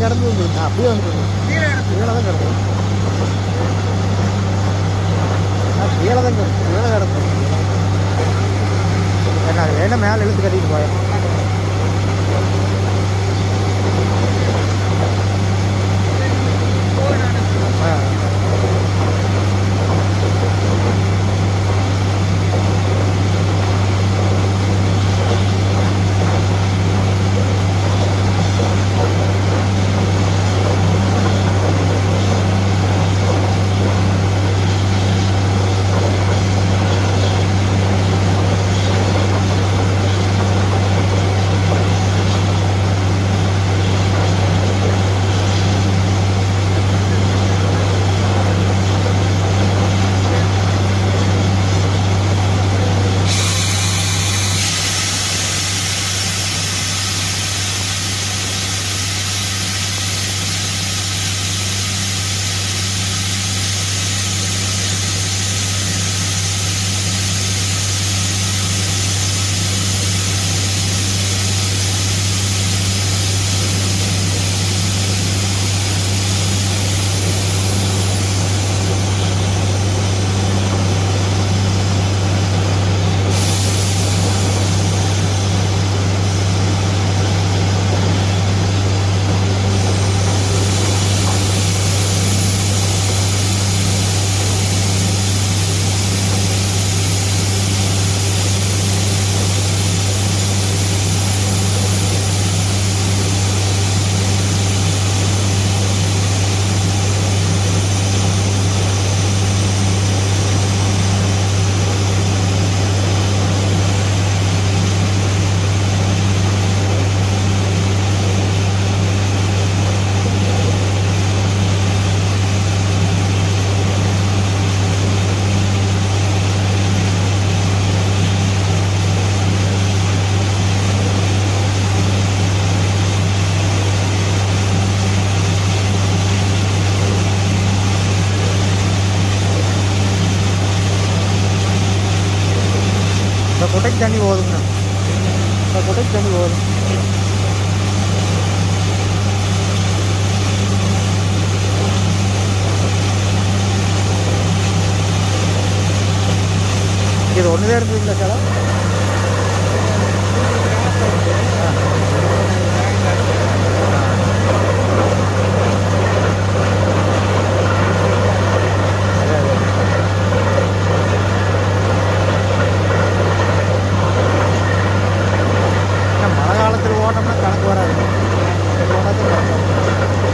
கிடந்து வந்துருக்கு அப்படியே வந்துருக்கு கீழே தான் கிடக்கு கீழே தான் கிடக்கும். கீழே கிடக்கும் என்ன மேலே இழுத்து கட்டிட்டு போயிடும் ಕೊಟಕ್ ಜಂಡಿ ಹೋದ್ರು ನಾನು ಕೊಟಕ್ ಜಂಡಿ ಹೋದ್ರು ఇది రెండు వేల రూపాయలు కదా ஒருத்தர் ஓட்டம்னா கணக்கு வராது. ஒருத்தர் கணக்கு